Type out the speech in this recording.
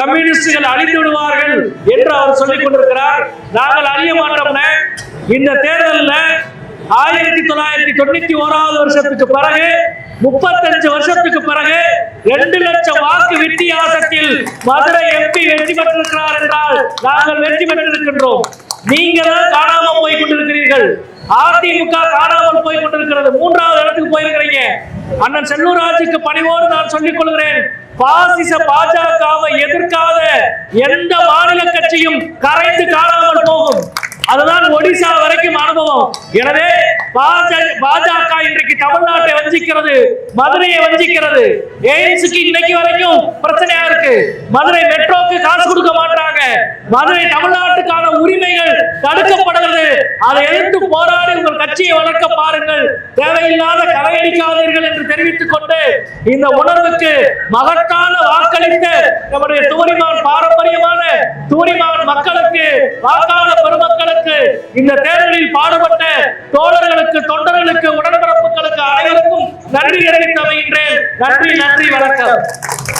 கம்யூனிஸ்டுகள் அழிந்து விடுவார்கள் என்று அவர் சொல்லிக் கொண்டிருக்கிறார். நாங்கள் அழிய மாட்டோம்னு இந்த தேர்தலில் ஆயிரத்தி தொள்ளாயிரத்தி தொண்ணூத்தி ஓராவது வருஷத்துக்கு பிறகு முப்பத்தஞ்சு வருஷத்துக்கு பிறகு ரெண்டு லட்சம் வாக்கு வித்தியாசத்தில் மதுரை எம்பி வெற்றி பெற்றிருக்கிறார் என்றால் நாங்கள் வெற்றி பெற்றிருக்கின்றோம். நீங்க தான் காணாம போய் கொண்டிருக்கிறீர்கள். அதிமுக காணாமல் போய் கொண்டிருக்கிறது. மூன்றாவது இடத்துக்கு போயிருக்கிறீங்க. அண்ணன் செல்லூராஜுக்கு பணிவோடு நான் சொல்லிக் கொள்கிறேன். பாசிச பாஜகவை எந்த மாநில கட்சியும் கரைந்து காணாமல் போகும். அதுதான் ஒடிசா வரைக்கும் அனுபவம். எனவே பாஜ- பாஜக இன்றைக்கு தமிழ்நாட்டை வஞ்சிக்கிறது மதுரையை வஞ்சிக்கிறது. எய்ம்ஸுக்கு இன்னைக்கு வரைக்கும் பிரச்சனையா இருக்கு. மதுரை மெட்ரோக்கு காசு கொடுக்க மாட்டாங்க மதுரை தமிழ்நாட்டு அதை எதிர்த்து போராடி உங்கள் கட்சியை வளர்க்க பாருங்கள். தேவையில்லாத கலையடிக்காதீர்கள் என்று தெரிவித்துக் கொண்டு இந்த உணர்வுக்கு மகத்தான வாக்களித்த நம்முடைய தூரிமான் பாரம்பரியமான தூரிமான் மக்களுக்கு வாக்காள பெருமக்களுக்கு இந்த தேர்தலில் பாடுபட்ட தோழர்களுக்கு தொண்டர்களுக்கு உடன்பிறப்புகளுக்கு அனைவருக்கும் நன்றி தெரிவித்து அமைகின்றேன் நன்றி நன்றி வணக்கம்.